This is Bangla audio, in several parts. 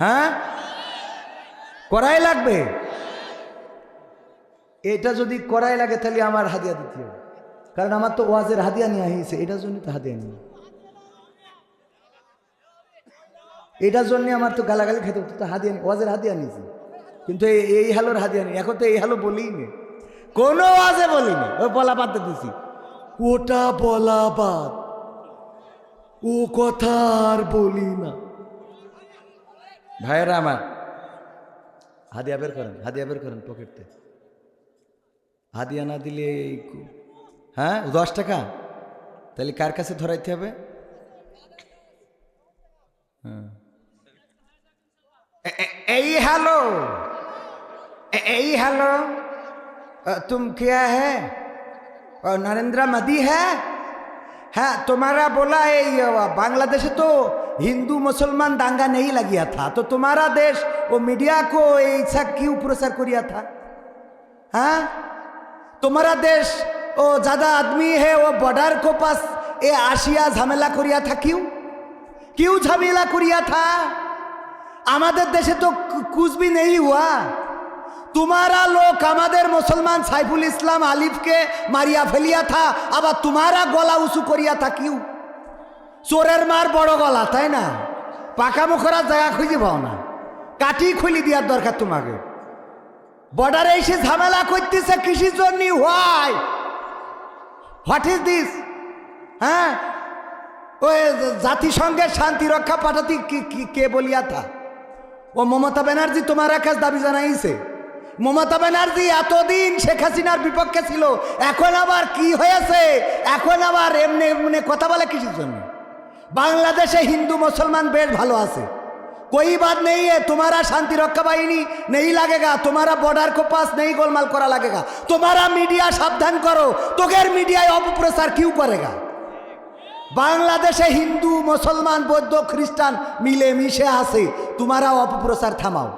হ্যাঁ? করাই লাগবে? এটা যদি করাই লাগে, তাহলে আমার হাদিয়া দিতে হবে। কারণ আমার তো ওয়াজের হাদিয়া নিয়ে আহিছে এটার জন্য তো হাদিয়া নিয়ে এটার জন্য আমার তো গালাগালি খেতে হতো, তো হাদিয়া নি- ওয়াজের হাদিয়া নিয়েছি। কিন্তু এই হালোর হাদিয়া নেই, এখন তো এই হালো বলিই নি কোনো ওয়াজে বলিনি ও বলা বাদ দিছি। ওটা বলা বাদ, ও কথা আর বলি না। ভাইয়েরা আমার হাদিয়া বের করেন হাদিয়া বের করেন পকেটতে হাদিয়া না দিলে এই কু- হ্যাঁ দশ টাকা তাহলে কার কাছে ধরাইতে হবে হ্যাঁ। এ- এ- এই হ্যালো ए- ए हेलो अ, तुम क्या है अ, नरेंद्र मोदी है हाँ तुम्हारा बोला है ये वा, बांग्लादेश तो हिंदू मुसलमान दांगा नहीं लगिया था तो तुम्हारा देश वो मीडिया को ऐसा क्यों प्रसार किया था हाँ तुम्हारा देश वो ज्यादा आदमी है वो बॉर्डर को पास ये आशिया झमेला करिया था क्यों क्यों झमेला करिया था আমাদের দেশে তো কু- কুছ भी नहीं हुआ तुम्हारा लोग আমাদের মুসলমান সাইফুল ইসলাম আলিফকে মারিয়া ফেলিয়া থা আবার তোমারা গলা উঁচু করিয়া থা কিউ চোরের মার বড় গলা, তাই না? পাকা মুখরা জায়গা খুঁজে পাও না। কাটি খুলি দেওয়ার দরকার তোমাকে। বর্ডারে এসে ঝামেলা করতেছে কৃষির জন্য? হোয়াই হোয়াট ইজ দিস হ্যাঁ? ওই জাতিসংঘের শান্তি রক্ষা পাঠাতে কি- বলিয়া থা ও মমতা ব্যানার্জি তোমার কাছে দাবি জানাইছে। মমতা ব্যানার্জি এতদিন শেখ হাসিনার বিপক্ষে ছিল, এখন আবার কি হয়েছে? এখন আবার এমনি এমনি কথা বলে কিসের জন্য? বাংলাদেশে হিন্দু মুসলমান বেশ ভালো আছে कोई बात नहीं है तुम्हारा शांति रक्षा बाहिनी नहीं लगेगा तुम्हारा बॉर्डर को पास नहीं गोलमाल करा लगेगा तुम्हारा मीडिया सावधान करो तो गैर मीडिया अपप्रचार क्यों करेगा বাংলাদেশে হিন্দু মুসলমান বৌদ্ধ খ্রিস্টান মিলে মিশে আছে তোমারা অপপ্রচার থামাও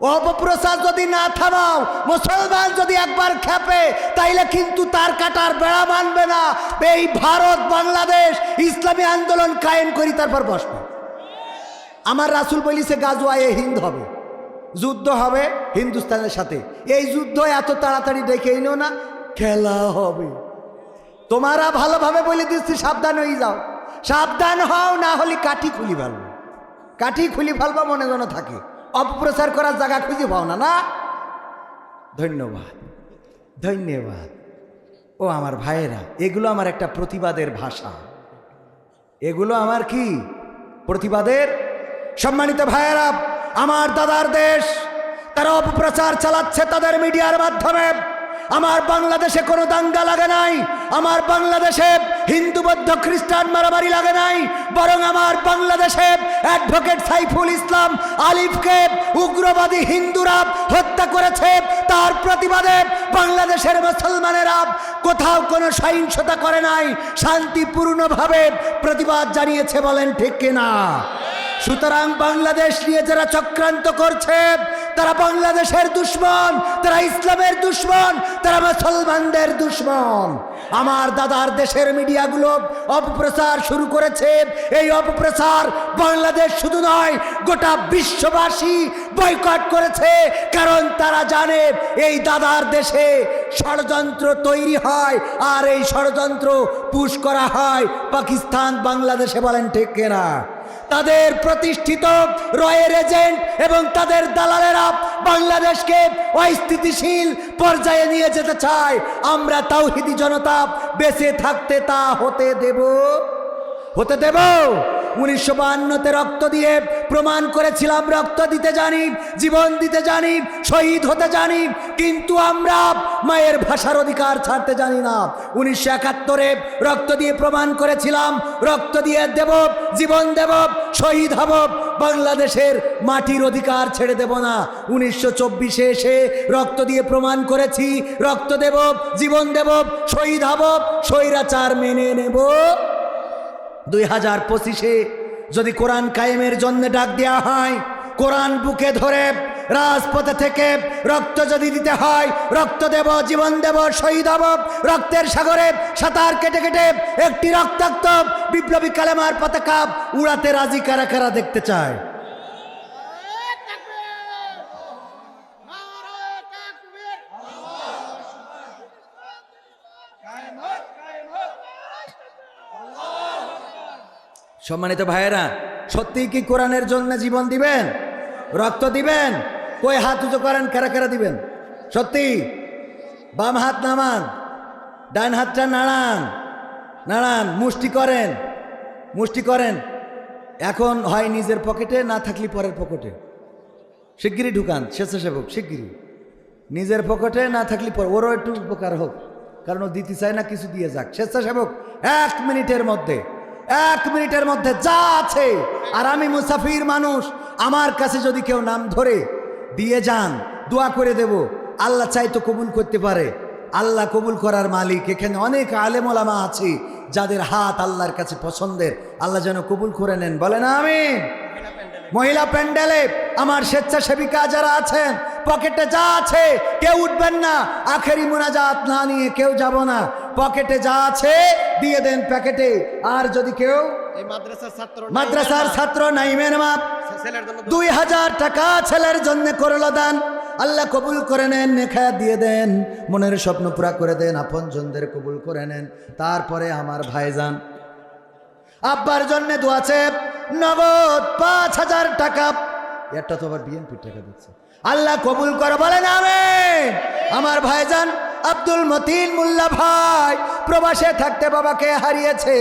অপপ্রচার যদি না থামাও, মুসলমান যদি একবার খেপে, তাইলে কিন্তু তার কাটার বেড়া মানবে না। এই ভারত, বাংলাদেশ, ইসলামী আন্দোলন কায়েম করি, তারপর বসবে। আমার রাসুল বলিছে গাজোয়ায়ে হিন্দ হবে, যুদ্ধ হবে হিন্দুস্তানের সাথে। এই যুদ্ধ এত তাড়াতাড়ি ডেকে এনো না, খেলা হবে। তোমারা ভালোভাবে বলে দিচ্ছি, সাবধান হয়ে যাও। সাবধান হও, না হলে কাঠি খুলি ফেলব। কাঠি খুলি ফেলব, মনে যেন থাকে। অপপ্রচার করার জায়গা খুঁজে পাও না না? ধন্যবাদ ধন্যবাদ। ও আমার ভাইয়েরা, এগুলো আমার একটা প্রতিবাদের ভাষা। এগুলো আমার কি? প্রতিবাদের? সম্মানিত ভাইয়েরা, আমার দাদার দেশ, তারা অপপ্রচার চালাচ্ছে তাদের মিডিয়ার মাধ্যমে। আমার বাংলাদেশে কোনো দাঙ্গা লাগে নাই, আমার বাংলাদেশে হিন্দু বৌদ্ধ খ্রিস্টান মারামারি লাগে নাই, বরং আমার বাংলাদেশে অ্যাডভোকেট সাইফুল ইসলাম আলিফকে উগ্রবাদী হিন্দুরা হত্যা করেছে, তার প্রতিবাদে বাংলাদেশের মুসলমানেরা কোথাও কোনো সহিংসতা করে নাই, শান্তিপূর্ণভাবে প্রতিবাদ জানিয়েছে বলেন ঠিক কিনা। সুতরাং বাংলাদেশ নিয়ে যারা চক্রান্ত করছে তারা বাংলাদেশের দুশ্মন, তারা ইসলামের দুশ্মন, তারা মুসলমানদের দুশ্মন। আমার দাদার দেশের মিডিয়াগুলো অপপ্রচার শুরু করেছে। এই অপপ্রচার বাংলাদেশ শুধু নয়, গোটা বিশ্ববাসী বয়কট করেছে। কারণ তারা জানে এই দাদার দেশে ষড়যন্ত্র তৈরি হয় আর এই ষড়যন্ত্র পুশ করা হয়। পাকিস্তান বাংলাদেশে বলেন ঠিক কেনা? তাদের প্রতিষ্ঠিত রয়ের এজেন্ট এবং তাদের দালালেরা বাংলাদেশকে অস্থিতিশীল পর্যায়ে নিয়ে যেতে চায়। আমরা তাওহিদি জনতা বেঁচে থাকতে তা হতে দেব। হতে দেব? উনিশশো বান্নতে রক্ত দিয়ে প্রমাণ করেছিলাম, রক্ত দিতে জানি, জীবন দিতে জানি, শহীদ হতে জানি, কিন্তু আমরা মায়ের ভাষার অধিকার ছাড়তে জানি না। উনিশশো একাত্তরে রক্ত দিয়ে প্রমাণ করেছিলাম, রক্ত দিয়ে দেব, জীবন দেব, শহীদ হব, বাংলাদেশের মাটির অধিকার ছেড়ে দেব না। উনিশশো চব্বিশে এসে রক্ত দিয়ে প্রমাণ করেছি, রক্ত দেব, জীবন দেব, শহীদ হব, স্বৈরাচার মেনে নেব। দুই হাজার পঁচিশে যদি কোরআন কায়েমের জন্য ডাক দেওয়া হয়, কোরআন বুকে ধরে রাজপথে থেকে রক্ত যদি দিতে হয়, রক্ত দেব, জীবন দেব, শহীদ হব, রক্তের সাগরে সাঁতার কেটে কেটে একটি রক্তাক্ত বিপ্লবী কালেমার পতাকা উড়াতে রাজি কারা কারা দেখতে চায়? সম্মানিত ভাইয়েরা, সত্যি কি কোরআনের জন্য জীবন দিবেন? রক্ত দিবেন? কই হাত উঁচু করেন, কারা কারা দিবেন? সত্যি? বাম হাত নামান, ডান হাতটা নাড়ান নাড়ান, মুষ্টি করেন মুষ্টি করেন। এখন হয় নিজের পকেটে, না থাকলে পরের পকেটে। শিগগিরই ঢুকান, স্বেচ্ছাসেবক, শিগগিরই। নিজের পকেটে, না থাকলে পর, ওরও একটু উপকার হোক। কারণ ও দিতে চায় না, কিছু দিয়ে যাক। স্বেচ্ছাসেবক, এক মিনিটের মধ্যে। এক মিনিটের মধ্যে যা আছে। আর আমি মুসাফির মানুষ, আমার কাছে যদি কেউ নাম ধরে, দিয়ে যান, দোয়া করে দেব। আল্লাহ চাই তো কবুল করতে পারে। আল্লাহ কবুল করার মালিক। এখানে অনেক আলেমলামা আছে, যাদের হাত আল্লাহর কাছে পছন্দের। আল্লাহ যেন কবুল করে নেন। বলেন আমি মহিলা প্যান্ডেলে আমার স্বেচ্ছাসেবিকা যারা আছেন, পকেটে যা আছে, কেউ উঠবেন না। আখেরি মোনাজাত না নিয়ে কেউ যাব না। পকেটে যা আছে দিয়ে দেন প্যাকেটে। আর যদি কেউ মাদ্রাসার ছাত্র নাইমের মাপ। দুই হাজার টাকা ছেলের জন্য করল দান। আল্লাহ কবুল করে নেন নেখা দিয়ে দেন। মনের স্বপ্ন পুরা করে দেন আপন জনদের কবুল করে নেন। তারপরে আমার ভাইজান। আব্বার জন্য দোয়াছে নগদ পাঁচ হাজার টাকা। এটা তো আবার বিএনপির টাকা দিচ্ছে। আল্লাহ কবুল করে বলেন আমি আমার ভাইজান আব্দুল মতিন মুল্লা ভাই প্রবাসে থাকতে বাবাকে হারিয়েছে।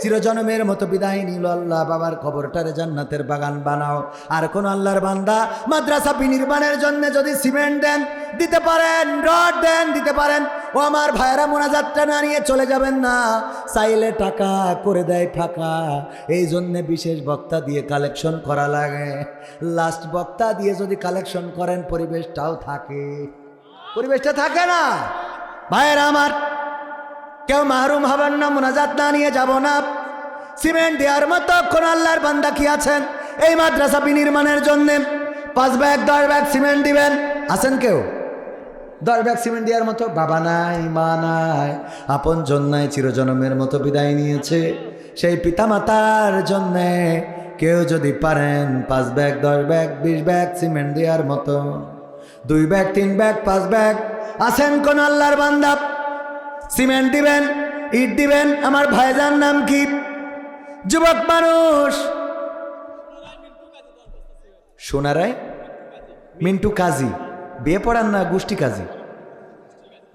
চিরজনমের মতো বিদায় নিল আল্লাহ। বাবার খবরটারে জান্নাতের বাগান বানাও। আর কোন আল্লাহর বান্দা মাদ্রাসা বিনির্মাণের জন্য যদি সিমেন্ট দেন, দিতে পারেন, রড দেন, দিতে পারেন, ও আমার ভাইয়েরা মোনাজাতটা না নিয়ে চলে যাবেন না। চাইলে টাকা করে দেয় ফাঁকা। এই জন্যে বিশেষ বক্তা দিয়ে কালেকশন করা লাগে। লাস্ট বক্তা দিয়ে যদি কালেকশন করেন, পরিবেশটাও থাকে। পরিবেশটা থাকে না। ভাইয়েরা আমার কেউ মাহরুম হবেন না, মোনাজাত না নিয়ে যাব না। সিমেন্ট দেওয়ার মতো কোন আল্লাহর বান্দা কি আছেন? এই মাদ্রাসা বিনির্মাণের জন্য পাঁচ ব্যাগ, দশ ব্যাগ সিমেন্ট দিবেন। আছেন কেউ? দশ ব্যাগ সিমেন্ট দেওয়ার মতো বাবা নাই, মা নাই, আপন জন্যায় চিরজনমের মতো বিদায় নিয়েছে। সেই পিতামাতার জন্যে কেউ যদি পারেন পাঁচ ব্যাগ, দশ ব্যাগ, বিশ ব্যাগ সিমেন্ট দেওয়ার মতো। দুই ব্যাগ, তিন ব্যাগ, পাঁচ ব্যাগ। আছেন কোন আল্লাহর বান্দা? সিমেন্ট দিবেন, ইট দিবেন, আমার ভাইজান নাম কি? যুবক মানুষ। সোনারায় মিন্টু কাজী। বিয়ে পড়ান না গোষ্ঠী কাজী?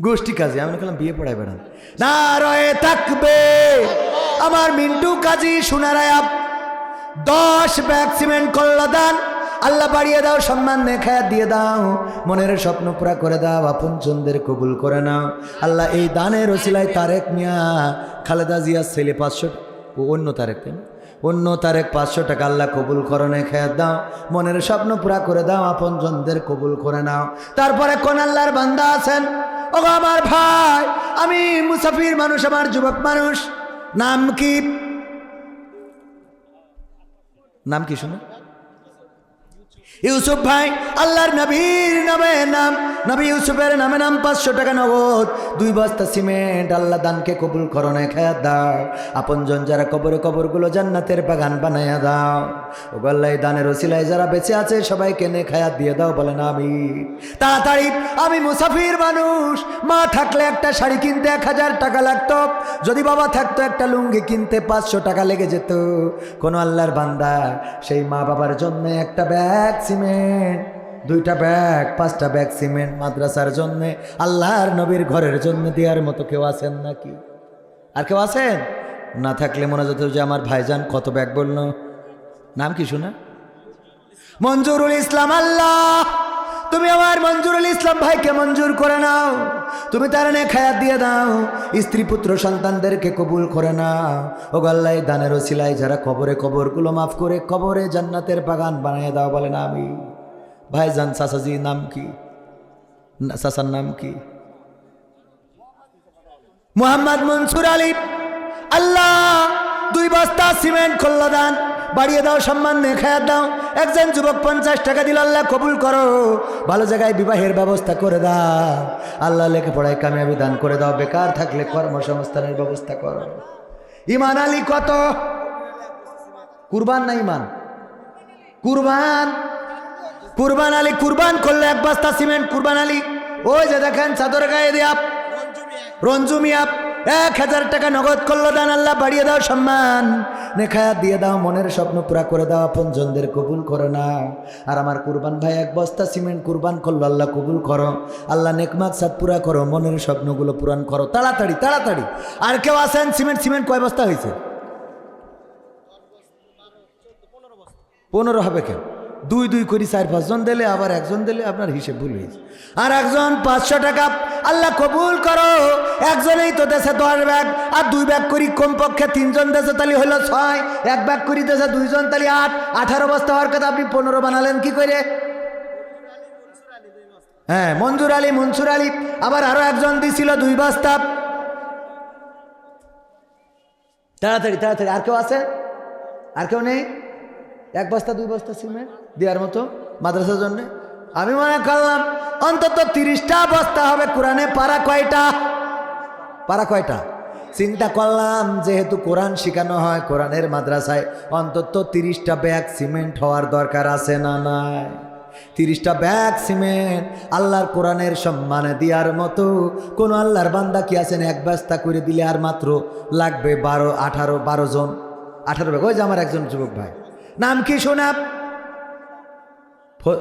গোষ্ঠী কাজী, আমি বললাম বিয়ে পড়াই বেড়ান। না রয়ে থাকবে আমার মিন্টু কাজী সোনারায় দশ ব্যাগ সিমেন্ট করল দান আল্লাহ বাড়িয়ে দাও, সম্মান নেখায় দিয়ে দাও। মনের স্বপ্ন পুরা করে দাও, আপন চন্দের কবুল করে নাও। আল্লাহ এই দানের ওসিলায় তারেক মিয়া, খালেদা জিয়ার ছেলে পাঁচশো ও অন্য তারেক অন্য তারেক পাঁচশো টাকা আল্লাহ কবুল করনে খেয়ে দাও। মনের স্বপ্ন পুরা করে দাও, আপন জনদের কবুল করে নাও। তারপরে কোন আল্লাহর বান্দা আছেন? ও আমার ভাই, আমি মুসাফির মানুষ, আমার যুবক মানুষ। নাম কি? নাম কি শুনো? ইউসুফ ভাই আল্লাহর নবীর নামে নাম। নবী ইউসুফের নামে নাম পাঁচশো টাকা নগদ। দুই বস্তা সিমেন্ট, আল্লাহ দানকে কবুল করণে খেয়া দাও। আপনজন যারা কবরে কবরগুলো জান্নাতের বাগান বানাইয়া দাও। ও গল্লাই দানের ওসিলায় যারা বেঁচে আছে, সবাইকে নে খায়াত দিয়ে দাও বলে না আমি তাড়াতাড়ি, আমি মুসাফির মানুষ। মা থাকলে একটা শাড়ি কিনতে এক হাজার টাকা লাগতো। যদি বাবা থাকতো, একটা লুঙ্গি কিনতে পাঁচশো টাকা লেগে যেত। কোনো আল্লাহর বান্দা সেই মা বাবার জন্য একটা ব্যাগ, সিমেন্ট দুইটা ব্যাগ, পাঁচটা ব্যাগ সিমেন্ট মাদ্রাসার জন্য, আল্লাহর নবীর ঘরের জন্য দেওয়ার মতো কেউ আছেন নাকি? আর কেউ আছেন? না থাকলে মনে যেত যে আমার ভাইজান কত ব্যাগ বলল। নাম কি শোনা? মঞ্জুরুল ইসলাম আল্লাহ! তুমি আমার মঞ্জুরুল ইসলাম ভাইকে মঞ্জুর করে নাও। তুমি তার নে খায়াত দিয়ে দাও। স্ত্রী, পুত্র, সন্তানদেরকে কবুল করে নাও। ও গল্লাই দানের ওসিলাই যারা কবরে কবরগুলো মাফ করে কবরে জান্নাতের বাগান বানিয়ে দাও বলে না আমি ভাইজান চাচাজি নাম কি? চাচার নাম কি? মোহাম্মদ মনসুর আলী। আল্লাহ, দুই বস্তা সিমেন্ট করল দান, বাড়িয়ে দাও, সম্মান খায়াত দাও। একজন যুবক পঞ্চাশ টাকা দিল, আল্লাহ কবুল করো। ভালো জায়গায় বিবাহের ব্যবস্থা করে দাও। আল্লাহ লেখাপড়ায় কামিয়াবি দান করে দাও। বেকার থাকলে কর্মসংস্থানের ব্যবস্থা করো। ইমান আলী কত? কুরবান না ইমান? কুরবান। কুরবান আলী, কুরবান করলে এক বস্তা সিমেন্ট, কুরবান আলী। ওই যে দেখেন চাদর গায়ে দিয়া রঞ্জু মিয়া এক হাজার টাকা নগদ করল দান আল্লাহ, বাড়িয়ে দাও সম্মান। নেখায়া দিয়ে দাও, মনের স্বপ্ন পুরা করে দাও, আপনজনদের কবুল করো না। আর আমার কুরবান ভাই এক বস্তা সিমেন্ট কুরবান করল, আল্লাহ কবুল করো। আল্লাহ নেকমাক সাত পুরা করো, মনের স্বপ্নগুলো পূরণ করো। তাড়াতাড়ি তাড়াতাড়ি। আর কেউ আসেন সিমেন্ট সিমেন্ট কয় বস্তা হয়েছে? পনেরো হবে কেন দুই দুই করি চার পাঁচজন দিলে, আবার একজন দিলে আপনার হিসেব ভুল হয়েছে আর একজন পাঁচশো টাকা, আল্লাহ কবুল করো। একজনেই তো দেশে দশ ব্যাগ আর দুই ব্যাগ করি কমপক্ষে তিনজন দেশে তালি হলো ছয়। এক ব্যাগ করি দেশে দুইজন তালি আট। আঠারো বস্তা হওয়ার কথা আপনি পনেরো বানালেন কি করে? হ্যাঁ মঞ্জুর আলী, মনসুর আলী। আবার আরও একজন দিছিল দুই বস্তা। তাড়াতাড়ি তাড়াতাড়ি, আর কেউ আছে? আর কেউ নেই? এক বস্তা, দুই বস্তা সিমেন্ট দেওয়ার মতো মাদ্রাসার জন্য। আমি মনে করলাম, অন্তত তিরিশটা বস্তা হবে, কোরআনে পারা কয়টা? পারা কয়টা? চিন্তা করলাম, যেহেতু কোরআন শেখানো হয়, কোরআনের মাদ্রাসায় অন্তত তিরিশটা ব্যাগ সিমেন্ট হওয়ার দরকার আছে না নাই? তিরিশটা ব্যাগ সিমেন্ট আল্লাহর কোরআনের সম্মানে দেওয়ার মতো কোন আল্লাহর বান্দা কি আছেন এক বস্তা করে দিলে আর মাত্র লাগবে বারো, আঠারো, বারো জন। আঠারো ব্যাগ। ওই যে আমার একজন যুবক ভাই। নাম কি সোনা